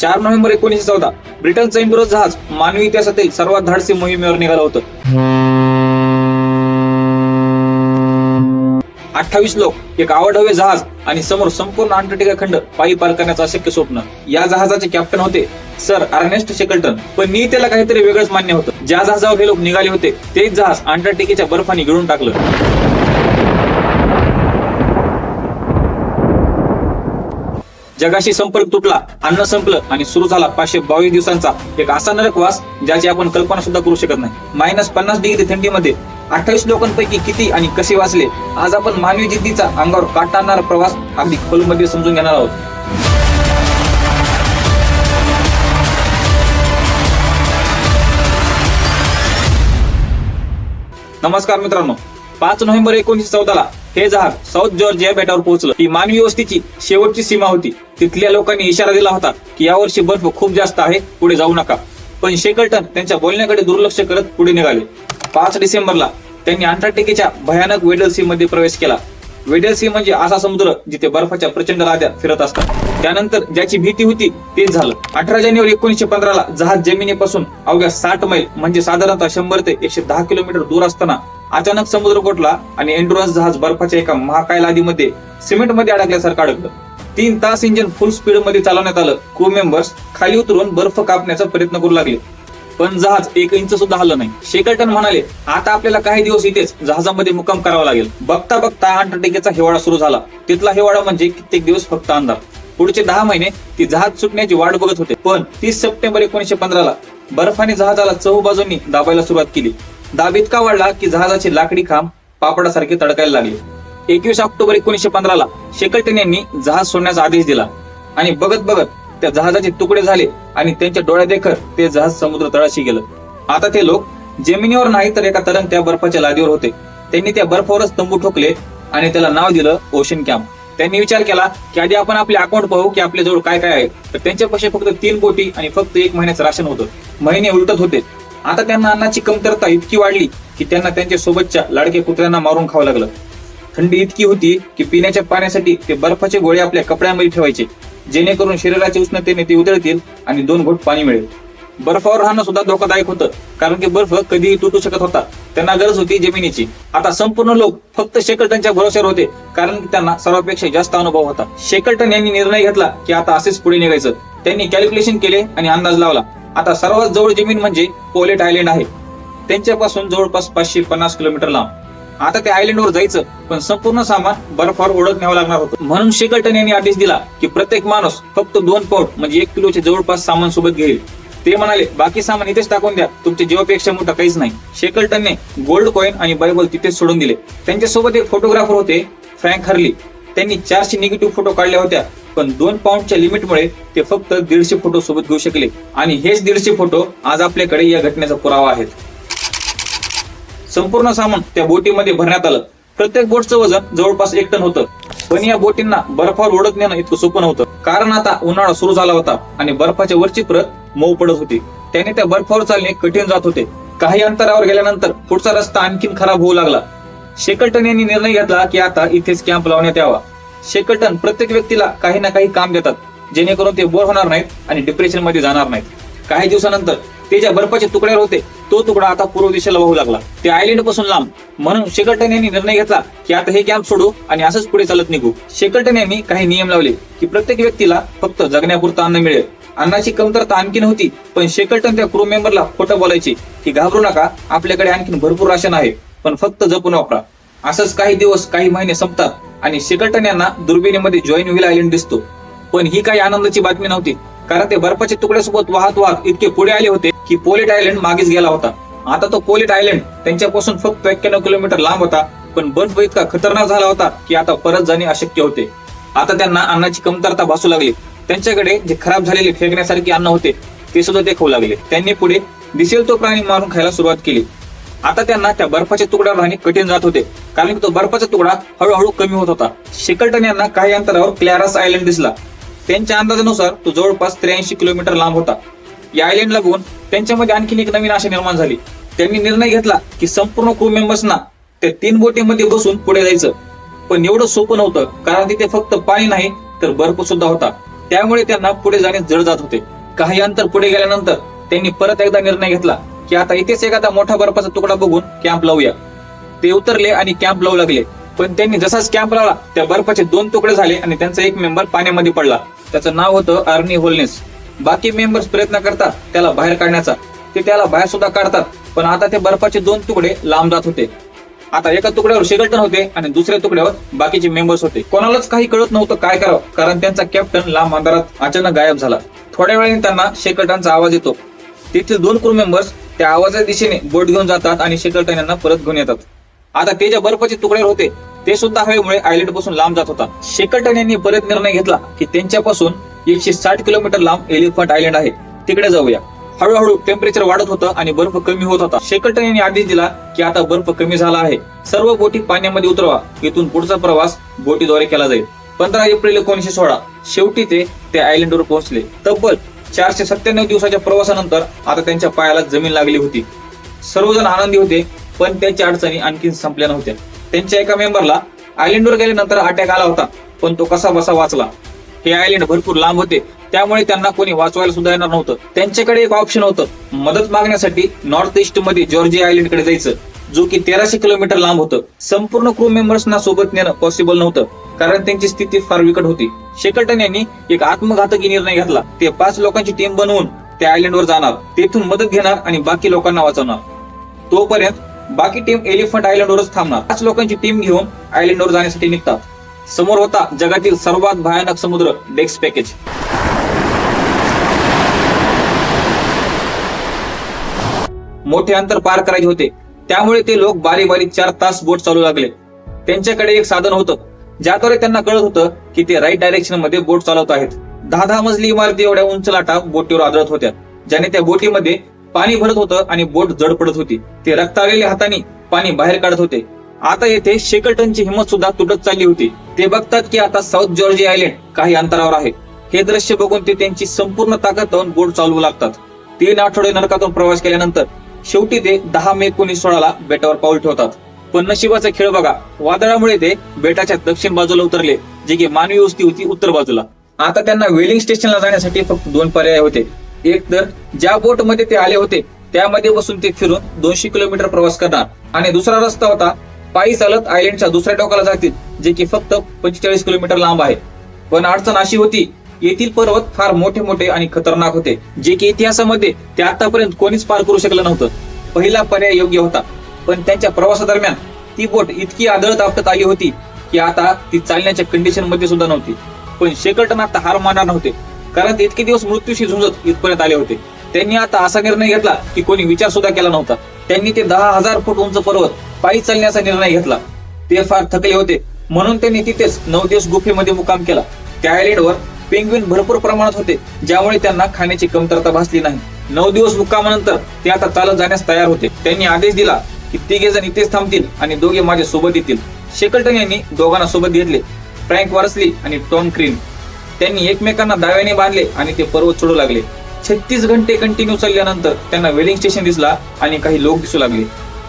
चार नोव्हेंबर एकोणीसशे चौदा. ब्रिटनचं इम्पिरो जहाज मानवी इतिहासातील सर्वात धाडसी मोहिमेवर निघालं होतं. अठ्ठावीस लोक एक आवडवे जहाज आणि समोर संपूर्ण अंटार्क्टिका खंड पायी पार करण्याचं अशक्य स्वप्न. या जहाजाचे कॅप्टन होते सर अर्नेस्ट शेकल्टन. पण मी त्याला काहीतरी वेगळंच मान्य होतं. ज्या जहाजावर हे लोक निघाले होते तेच जहाज अंटार्क्टिकेच्या बर्फाने गिळून टाकलं. जगाशी संपर्क तुटला अन्न संपलं आणि सुरू झाला पाचशे बावीस दिवसांचा एक असा नरकवास ज्याची आपण कल्पना सुद्धा करू शकत नाही. मायनस पन्नास डिग्री थंडीमध्ये अठ्ठावीस लोकांपैकी किती आणि कसे वाचले? आज आपण मानवी जिद्दीचा अंगावर काटा आणणारा प्रवास अगदी खोलमध्ये समजून घेणार आहोत. नमस्कार मित्रांनो. पाच नोव्हेंबर एकोणीसशे चौदाला हे जहाज साऊथ जॉर्जिया बेटावर पोहोचलं. ही मानवी वस्तीची शेवटची सीमा होती. तिथल्या लोकांनी इशारा दिला होता की यावर्षी बर्फ खूप जास्त आहे पुढे जाऊ नका. पण शेकल्टन त्यांच्या बोलण्याकडे दुर्लक्ष करत पुढे निघाले. पाच डिसेंबरला त्यांनी अंटार्क्टिकेच्या भयानक वेडल सी मध्ये प्रवेश केला. वेडल सी म्हणजे असा समुद्र जिथे बर्फाच्या प्रचंड लाद्या फिरत असतात. त्यानंतर ज्याची भीती होती तेच झालं. अठरा जानेवारी एकोणीशे पंधराला जहाज जमिनीपासून अवघ्या साठ मैल म्हणजे साधारणतः शंभर ते एकशे दहा किलोमीटर दूर असताना अचानक समुद्र कोटला आणि एन्ड्युरन्स जहाज बर्फाच्या एका महाकाय लादीमध्ये सिमेंटमध्ये अडकल्यासारखं अडकलं. तीन तास इंजिन फुल स्पीडमध्ये चालवण्यात आलं. क्रू मेंबर्स खाली उतरून बर्फ कापण्याचा प्रयत्न करू लागले. पण जहाज एक इंच सुद्धा हल्लं नाही. शेकल्टन म्हणाले आता आपल्याला काही दिवस इथेच जहाजामध्ये मुक्काम करावा लागेल. बघता बघता अंटार्क्टिकेचा हिवाळा सुरू झाला. तिथला हिवाळा म्हणजे कित्येक दिवस फक्त अंधार. पुढचे दहा महिने ती जहाज सुटण्याची वाट बघत होते. पण तीस सप्टेंबर एकोणीशे पंधराला बर्फाने जहाजाला चहू बाजूंनी दाबायला सुरुवात केली. दाब इतका वाढला की जहाजाची लाकडी खांब पापडासारखे तडकायला लागले. एकवीस ऑक्टोबर एकोणीसशे पंधराला शेकल्टन यांनी जहाज सोडण्याचा आदेश दिला. आणि बघत बघत त्या जहाजाचे तुकडे झाले आणि त्यांच्या डोळ्यादेखत ते जहाज समुद्र तळाशी गेलं. आता ते लोक जमिनीवर नाही तर एका तरंगत्या बर्फाच्या लादीवर होते. त्यांनी त्या बर्फावरच तंबू ठोकले आणि त्याला नाव दिलं ओशन कॅम्प. त्यांनी विचार केला की आधी आपण आपले अकाउंट पाहू की आपल्या जवळ काय काय आहे. तर त्यांच्या पैसे फक्त तीन कोटी आणि फक्त एक महिन्याचं राशन होतं. महिने उलटत होते. आता त्यांना अन्नाची कमतरता इतकी वाढली की त्यांना त्यांच्या सोबतच्या लाडके कुत्र्यांना मारून खावं लागलं. थंडी इतकी होती की पिण्याच्या पाण्यासाठी ते बर्फाचे गोळे आपल्या कपड्यामध्ये ठेवायचे. जेणेकरून शरीराच्या उष्णतेने ते उधळतील आणि दोन घोट पाणी मिळेल. बर्फावर राहणं सुद्धा धोकादायक होतं कारण की बर्फ कधीही तुटू शकत होता. त्यांना गरज होती जमिनीची. आता संपूर्ण लोक फक्त शेकल्टनच्या भरोश्यावर होते कारण की त्यांना सर्वापेक्षा जास्त अनुभव होता. शेकल्टन यांनी निर्णय घेतला की आता असेच पुढे निघायचं. त्यांनी कॅल्क्युलेशन केले आणि अंदाज लावला. आता सर्वात जवळ जमीन म्हणजे पोलेट आयलंड आहे. त्यांच्यापासून जवळपास पाचशे पन्नास किलोमीटर लांब. आता त्या आयलंडवर जायचं पण संपूर्ण सामान बर्फावर ओढत न्यावं लागणार होतं. म्हणून शेकल्टन यांनी आदेश दिला की प्रत्येक माणूस फक्त दोन पाऊट म्हणजे एक किलोचे जवळपास सामान सोबत घेईल. ते म्हणाले बाकी सामान इथेच टाकून द्या तुमच्या जीवापेक्षा मोठं काहीच नाही. शेकल्टनने गोल्ड कॉईन आणि बायबल तिथेच सोडून दिले. त्यांच्यासोबत एक फोटोग्राफर होते फ्रँक हर्ली. त्यांनी चारशे निगेटिव्ह फोटो काढल्या होत्या. पण दोन पाऊंडच्या लिमिटमुळे ते फक्त दीडशे फोटो सोबत घेऊ शकले. आणि हेच दीडशे फोटो आज आपल्याकडे या घटनेचा पुरावा आहेत. संपूर्ण सामान त्या बोटीमध्ये भरण्यात आलं. प्रत्येक बोटचं वजन जवळपास एक टन होतं. पण या बोटींना बर्फावर ओढत नेणं इतकं सोपं नव्हतं. कारण आता उन्हाळा सुरू झाला होता आणि बर्फाच्या वरची प्रत मऊ पडत होती. त्याने त्या बर्फावर चालणे कठीण जात होते. काही अंतरावर गेल्यानंतर पुढचा रस्ता आणखीन खराब होऊ लागला. शेकल्टन यांनी निर्णय घेतला की आता इथेच कॅम्प लावण्यात यावा. शेकटन प्रत्येक व्यक्तीला काही ना काही काम देतात जेणेकरून ते बोर होणार नाहीत आणि डिप्रेशनमध्ये जाणार नाहीत. काही दिवसानंतर ते ज्या बर्फाच्या तुकड्यावर होते तो तुकडा आता पूर्व दिशेला वाहू लागला. ते आयलंडपासून लांब. म्हणून शेकल्टन यांनी निर्णय घेतला की आता हे कॅम्प सोडू आणि असंच पुढे चालत निघू. शेकल्टन यांनी काही नियम लावले की प्रत्येक व्यक्तीला फक्त जगण्यापुरतं अन्न मिळेल. अन्नाची कमतरता आणखी होती पण शेकल्टन त्या क्रू मेंबरला खोटं बोलायचे की घाबरू नका आपल्याकडे आणखीन भरपूर राशन आहे पण फक्त जपून वापरा. असंच काही दिवस काही महिने संपतात. आणि शेकल्टन यांना दुर्बिणीमध्ये जॉईन व्हील आयलंड दिसतो. पण ही काही आनंदाची बातमी नव्हती. कारण ते बर्फाच्या तुकड्यासोबत वाहत वाहत इतके पुढे आले होते की पोलेट आयलंड मागेच गेला होता. आता तो पोलेट आयलंड त्यांच्यापासून फक्त एक्क्याण्णव किलोमीटर लांब होता. पण बर्फ इतका खतरनाक झाला होता की आता परत जाणे अशक्य होते. आता त्यांना अन्नाची कमतरता भासू लागली. त्यांच्याकडे जे खराब झालेले फेकण्यासारखे अन्न होते ते सुद्धा ते खाऊ लागले. त्यांनी पुढे दिसेल तो प्राणी मारून खायला सुरुवात केली. आता त्यांना त्या बर्फाच्या तुकड्यावर राहणे कठीण जात होते. कारण की तो बर्फाचा तुकडा हळूहळू कमी होत होता. शेकल्टन यांना काही अंतरावर क्लॅरस आयलंड दिसला. त्यांच्या अंदाजानुसार तो जवळपास त्र्याऐंशी किलोमीटर लांब होता. या आयलंडला बघून त्यांच्यामध्ये आणखीन एक नवीन आशा निर्माण झाली. त्यांनी निर्णय घेतला की संपूर्ण क्रू मेंबर्सना त्या तीन बोटीमध्ये बसून पुढे जायचं. पण एवढं सोपं नव्हतं कारण तिथे फक्त पाणी नाही तर बर्फ सुद्धा होता. त्यामुळे त्यांना पुढे जाणे जड जात होते. काही अंतर पुढे गेल्यानंतर त्यांनी परत एकदा निर्णय घेतला. की आता इथेच एखादा मोठा बर्फाचा तुकडा बघून कॅम्प लावूया. ते उतरले आणि कॅम्प लावू लागले. पण त्यांनी जसाच कॅम्प लावला त्या बर्फाचे दोन तुकडे झाले आणि त्यांचा एक मेंबर पाण्यामध्ये पडला. त्याचं नाव होतं अर्नी होलनेस. बाकी मेंबर्स प्रयत्न करतात त्याला बाहेर काढण्याचा. ते त्याला बाहेर सुद्धा काढतात पण आता ते बर्फाचे दोन तुकडे लांब जात होते. आता एका तुकड्यावर शेगल्टन होते आणि दुसऱ्या तुकड्यावर बाकीचे मेंबर्स होते. कोणालाच काही कळत नव्हतं काय करावं कारण त्यांचा कॅप्टन लांब अंधारात अचानक गायब झाला. थोड्या वेळाने त्यांना शेकल्टनचा आवाज येतो. तेथील दोन क्रू मेंबर्स त्या आवाजाच्या दिशेने बोट घेऊन जातात आणि शेकल्टन यांना परत घेऊन येतात. आता ते ज्या बर्फाचे तुकडे होते ते सुद्धा हवेमुळे आयलंडपासून लांब जात होता. शेकलटन यांनी परत निर्णय घेतला की त्यांच्यापासून एकशे साठ किलोमीटर लांब एलिफंट आयलंड आहे. तिकडे जाऊया. हळूहळू टेम्परेचर वाढत होतं आणि बर्फ कमी होत होता. शेकलटन यांनी आदेश दिला की आता बर्फ कमी झाला आहे. सर्व बोटी पाण्यामध्ये उतरवा. इथून पुढचा प्रवास बोटीद्वारे केला जाईल. पंधरा एप्रिल एकोणीशे सोळा. शेवटी ते त्या आयलंडवर पोहोचले. तब्बल चारशे सत्त्याण्णव दिवसाच्या प्रवासानंतर आता त्यांच्या पायाला जमीन लागली होती. सर्वजण आनंदी होते पण त्यांच्या अडचणी आणखी संपल्या नव्हत्या. त्यांच्या एका मेंबरला आयलंडवर गेल्यानंतर अटॅक आला होता पण तो कसा बसा वाचला. हे आयलंड भरपूर लांब होते त्यामुळे त्यांना कोणी वाचवायला सुद्धा येणार नव्हतं. त्यांच्याकडे एक ऑप्शन होतं मदत मागण्यासाठी नॉर्थ ईस्टमध्ये जॉर्जिया आयलंडकडे जायचं. जो की तेराशे किलोमीटर लांब होतं. संपूर्ण क्रू मेंबर्सना सोबत नेणं पॉसिबल नव्हतं. कारण त्यांची स्थिती फार बिकट होती. शेकल्टन यांनी एक आत्मघातकी निर्णय घेतला. ते पाच लोकांची टीम बनवून त्या आयलंडवर जाणार. तेथून मदत घेणार आणि बाकी लोकांना वाचवणार. तोपर्यंत बाकी टीम एलिफंट आयलंडवरच थांबणार. पाच लोकांची टीम घेऊन आयलंडवर जाण्यासाठी निघतात. समोर होता जगातील सर्वात भयानक समुद्र डेक्स पॅकेज मोठे अंतर पार करायचे होते. त्यामुळे ते लोक बारी बारी चार तास बोट चालू लागले. त्यांच्याकडे एक साधन होतं ज्याद्वारे त्यांना कळत होतं की ते राईट डायरेक्शनमध्ये बोट चालवत आहेत. दहा दहा मजली इमारती एवढ्या उंच लाटा बोटीवर आदळत होत्या ज्याने त्या बोटीमध्ये पाणी भरत होतं आणि बोट जड पडत होती. ते रक्तावलेल्या हाताने पाणी बाहेर काढत होते. आता येथे शेकल्टनची हिंमत सुद्धा तुटत चालली होती. ते बघतात की आता साऊथ जॉर्जिया आयलंड काही अंतरावर आहे. हे दृश्य बघून ते त्यांची संपूर्ण ताकद लावून बोट चालवू लागतात. तीन आठवडे नरकातून प्रवास केल्यानंतर शेवटी ते दहा मे एकोणीस सोळाला बेटावर पाऊल ठेवतात. पण नशिबाचा खेळ बघा वादळामुळे ते बेटाच्या दक्षिण बाजूला उतरले जे की मानवी वस्ती होती उत्तर बाजूला. आता त्यांना वेलिंग स्टेशनला जाण्यासाठी फक्त दोन पर्याय होते. एक तर ज्या बोटमध्ये ते आले होते त्यामध्ये बसून ते फिरून दोनशे किलोमीटर प्रवास करणार. आणि दुसरा रस्ता होता पायी चालत आयलंडच्या दुसऱ्या टोकाला जातील जे की फक्त पंचेचाळीस किलोमीटर लांब आहे. पण अडचण अशी होती येथील पर्वत फार मोठे मोठे आणि खतरनाक होते जे की इतिहासामध्ये ते आतापर्यंत कोणीच पार करू शकलं नव्हतं. पहिला पर्याय योग्य होता. पण त्यांच्या प्रवासादरम्यान ती बोट इतकी आदळत आपटत आली होती की आता ती चालण्याच्या कंडिशनमध्ये सुद्धा नव्हती. पण शेकटन आता हार मानणार नव्हते कारण ते इतके दिवस मृत्यूशी झुंजत इथपर्यंत आले होते. त्यांनी आता असा निर्णय घेतला की कोणी विचार सुद्धा केला नव्हता. त्यांनी ते दहा हजार फूट उंच पर्वत पायी चालण्याचा निर्णय घेतला. ते फार थकले होते म्हणून त्यांनी तिथेच नऊ दिवस गुफेमध्ये मुकाम केला. त्या आयलंडवर पेंग्विन भरपूर प्रमाणात होते ज्यामुळे त्यांना खाण्याची कमतरता भासली नाही. नऊ दिवस मुक्कामानंतर ते आता चालत जाण्यास तयार होते. त्यांनी आदेश दिला की तिघे जण इथेच थांबतील आणि दोघे माझ्या सोबत येतील. शेकल्टन यांनी दोघांना सोबत घेतले फ्रँक वारसली आणि टॉम क्रीन. त्यांनी एकमेकांना दाव्याने बांधले आणि ते पर्वत चढू लागले. छत्तीस घंटे कंटिन्यू चालल्यानंतर त्यांना वेलिंग स्टेशन दिसला आणि काही लोक दिसू लागले.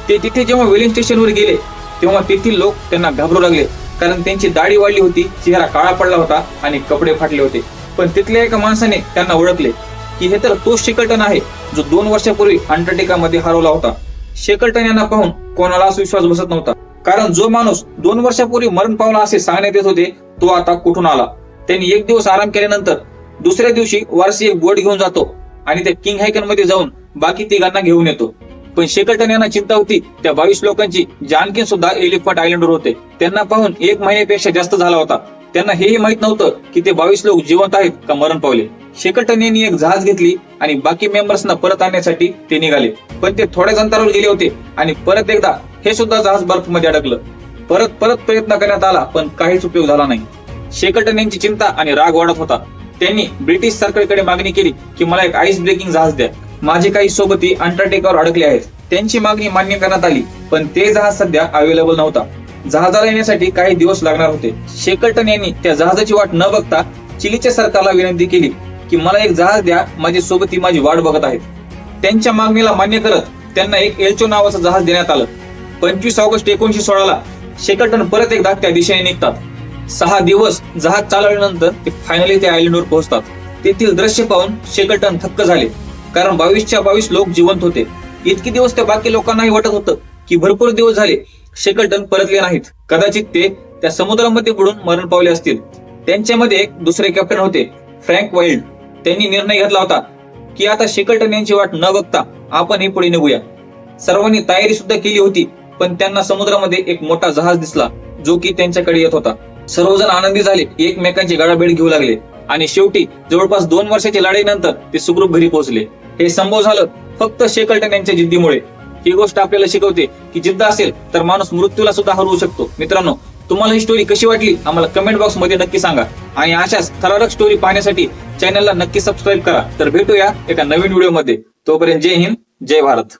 ते तिथे जेव्हा वेलिंग स्टेशनवर गेले तेव्हा तेथील लोक त्यांना घाबरू लागले. कारण त्यांची दाढी वाढली होती चेहरा काळा पडला होता आणि कपडे फाटले होते. पण तिथल्या एका माणसाने त्यांना ओळखले की हे तर तोच शेकल्टन आहे जो दोन वर्षापूर्वी अंटार्क्टिकामध्ये हरवला होता. शेकल्टन यांना पाहून कोणालाच विश्वास बसत नव्हता. कारण जो माणूस दोन वर्षापूर्वी मरण पावला असे सांगण्यात येत होते तो आता कुठून आला? त्यांनी एक दिवस आराम केल्यानंतर दुसऱ्या दिवशी वारसी एक बोट घेऊन जातो आणि त्या किंग हायकनमध्ये जाऊन बाकी तिघांना घेऊन येतो. पण शेकल्टन यांना चिंता होती. त्या बावीस लोकांची जानकी सुद्धा एलिफंट आयलंडवर होते. त्यांना पाहून एक महिन्यापेक्षा जास्त झाला होता. त्यांना हेही माहीत नव्हतं की ते बावीस लोक जिवंत आहेत का मरण पावले. शेकल्टन यांनी एक जहाज घेतली आणि बाकी मेंबर्सना परत आणण्यासाठी ते निघाले. पण ते थोड्याच अंतरावर गेले होते आणि परत एकदा हे सुद्धा जहाज बर्फमध्ये अडकलं. परत परत प्रयत्न करण्यात आला पण काहीच उपयोग झाला नाही. शेकल्टन यांची चिंता आणि राग वाढत होता. त्यांनी ब्रिटिश सरकारकडे मागणी केली की मला एक आईस ब्रेकिंग जहाज द्या. माझे काही सोबती अंटार्क्टिकावर अडकले आहेत. त्यांची मागणी मान्य करण्यात आली पण ते जहाज सध्या अवेलेबल नव्हता. जहाजाला येण्यासाठी काही दिवस लागणार होते. शेकल्टन यांनी त्या जहाजाची वाट न बघता चिलीच्या सरकारला विनंती केली की मला एक जहाज द्या माझी सोबती माझी वाट बघत आहेत. त्यांच्या मागणीला मान्य करत त्यांना एक एल्चो नावाचं जहाज देण्यात आलं. पंचवीस ऑगस्ट एकोणीशे सोळाला शेकल्टन परत एकदा त्या दिशेने निघतात. सहा दिवस जहाज चालवल्यानंतर ते फायनली त्या आयलंडवर पोहोचतात. तेथील दृश्य पाहून शेकल्टन थक्क झाले. कारण बावीसच्या बावीस लोक जिवंत होते. इतके दिवस त्या बाकी लोकांनाही वाटत होतं की भरपूर दिवस झाले शेकल्टन परतले नाहीत. कदाचित ते त्या समुद्रामध्ये बुडून मरण पावले असतील. त्यांच्यामध्ये एक दुसरे कॅप्टन होते फ्रँक वाईल्ड त्यांनी निर्णय घेतला होता की आता शेकल्टन यांची वाट न बघता आपणही पुढे निघूया. सर्वांनी तयारी सुद्धा केली होती पण त्यांना समुद्रामध्ये एक मोठा जहाज दिसला जो की त्यांच्याकडे येत होता. सर्वजण आनंदी झाले एकमेकांची गाडाभेट घेऊ लागले. आणि शेवटी जवळपास दोन वर्षाच्या लढाईनंतर ते सुखरूप घरी पोहोचले. हे संभव झालं फक्त शेकल्टन यांच्या जिद्दीमुळे. ही गोष्ट आपल्याला शिकवते की जिद्द असेल तर माणूस मृत्यूला सुद्धा हरवू शकतो. मित्रांनो तुम्हाला ही स्टोरी कशी वाटली आम्हाला कमेंट बॉक्समध्ये नक्की सांगा. आणि अशाच थरारक स्टोरी पाहण्यासाठी चॅनलला नक्की सबस्क्राईब करा. तर भेटूया एका नवीन व्हिडिओमध्ये. तोपर्यंत जय हिंद जय भारत.